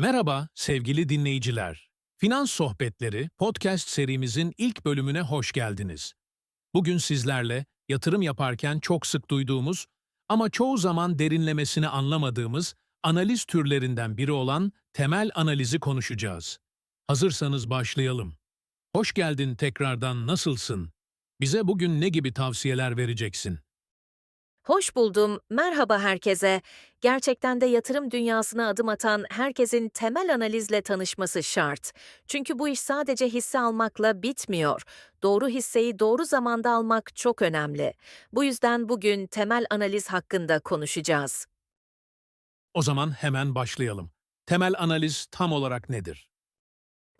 Merhaba sevgili dinleyiciler. Finans Sohbetleri podcast serimizin ilk bölümüne hoş geldiniz. Bugün sizlerle yatırım yaparken çok sık duyduğumuz ama çoğu zaman derinlemesine anlamadığımız analiz türlerinden biri olan temel analizi konuşacağız. Hazırsanız başlayalım. Hoş geldin tekrardan nasılsın? Bize bugün ne gibi tavsiyeler vereceksin? Hoş buldum, merhaba herkese. Gerçekten de yatırım dünyasına adım atan herkesin temel analizle tanışması şart. Çünkü bu iş sadece hisse almakla bitmiyor. Doğru hisseyi doğru zamanda almak çok önemli. Bu yüzden bugün temel analiz hakkında konuşacağız. O zaman hemen başlayalım. Temel analiz tam olarak nedir?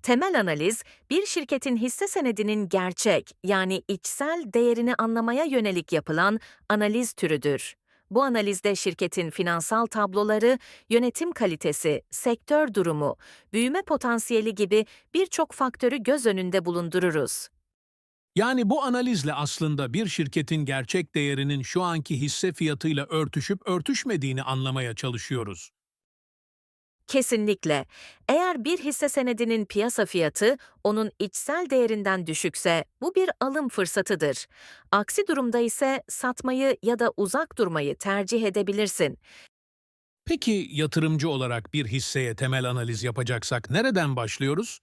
Temel analiz, bir şirketin hisse senedinin gerçek yani içsel değerini anlamaya yönelik yapılan analiz türüdür. Bu analizde şirketin finansal tabloları, yönetim kalitesi, sektör durumu, büyüme potansiyeli gibi birçok faktörü göz önünde bulundururuz. Yani bu analizle aslında bir şirketin gerçek değerinin şu anki hisse fiyatıyla örtüşüp örtüşmediğini anlamaya çalışıyoruz. Kesinlikle. Eğer bir hisse senedinin piyasa fiyatı onun içsel değerinden düşükse bu bir alım fırsatıdır. Aksi durumda ise satmayı ya da uzak durmayı tercih edebilirsin. Peki yatırımcı olarak bir hisseye temel analiz yapacaksak nereden başlıyoruz?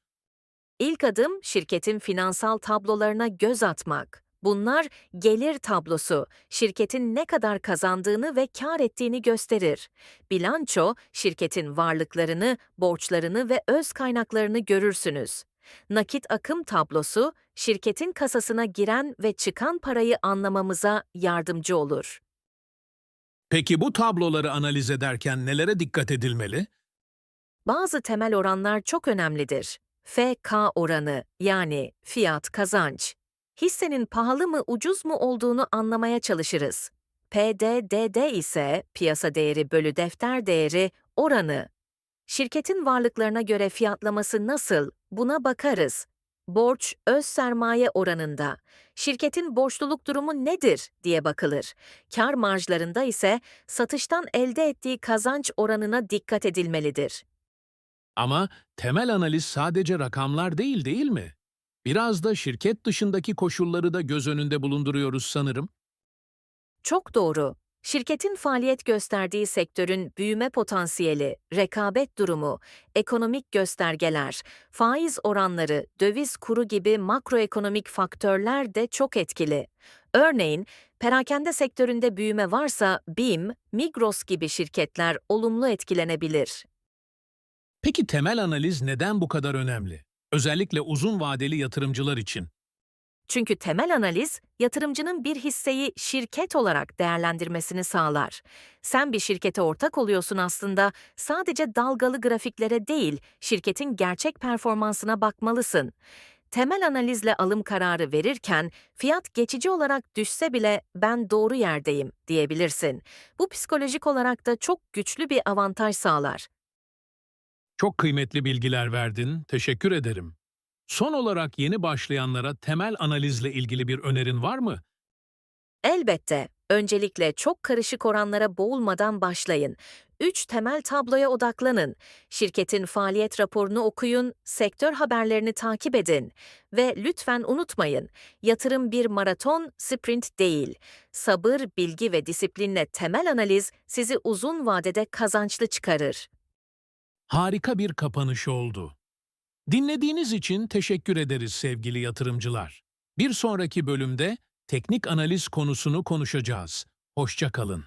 İlk adım şirketin finansal tablolarına göz atmak. Bunlar gelir tablosu, şirketin ne kadar kazandığını ve kar ettiğini gösterir. Bilanço, şirketin varlıklarını, borçlarını ve öz kaynaklarını görürsünüz. Nakit akım tablosu, şirketin kasasına giren ve çıkan parayı anlamamıza yardımcı olur. Peki bu tabloları analiz ederken nelere dikkat edilmeli? Bazı temel oranlar çok önemlidir. FK oranı yani fiyat kazanç. Hissenin pahalı mı ucuz mu olduğunu anlamaya çalışırız. PDDD ise piyasa değeri bölü defter değeri oranı. Şirketin varlıklarına göre fiyatlaması nasıl buna bakarız. Borç öz sermaye oranında. Şirketin borçluluk durumu nedir diye bakılır. Kar marjlarında ise satıştan elde ettiği kazanç oranına dikkat edilmelidir. Ama temel analiz sadece rakamlar değil değil mi? Biraz da şirket dışındaki koşulları da göz önünde bulunduruyoruz sanırım. Çok doğru. Şirketin faaliyet gösterdiği sektörün büyüme potansiyeli, rekabet durumu, ekonomik göstergeler, faiz oranları, döviz kuru gibi makroekonomik faktörler de çok etkili. Örneğin, perakende sektöründe büyüme varsa BİM, Migros gibi şirketler olumlu etkilenebilir. Peki temel analiz neden bu kadar önemli? Özellikle uzun vadeli yatırımcılar için. Çünkü temel analiz, yatırımcının bir hisseyi şirket olarak değerlendirmesini sağlar. Sen bir şirkete ortak oluyorsun aslında, sadece dalgalı grafiklere değil, şirketin gerçek performansına bakmalısın. Temel analizle alım kararı verirken, fiyat geçici olarak düşse bile ben doğru yerdeyim diyebilirsin. Bu psikolojik olarak da çok güçlü bir avantaj sağlar. Çok kıymetli bilgiler verdin, teşekkür ederim. Son olarak yeni başlayanlara temel analizle ilgili bir önerin var mı? Elbette. Öncelikle çok karışık oranlara boğulmadan başlayın. Üç temel tabloya odaklanın. Şirketin faaliyet raporunu okuyun, sektör haberlerini takip edin. Ve lütfen unutmayın, yatırım bir maraton, sprint değil. Sabır, bilgi ve disiplinle temel analiz sizi uzun vadede kazançlı çıkarır. Harika bir kapanış oldu. Dinlediğiniz için teşekkür ederiz sevgili yatırımcılar. Bir sonraki bölümde teknik analiz konusunu konuşacağız. Hoşça kalın.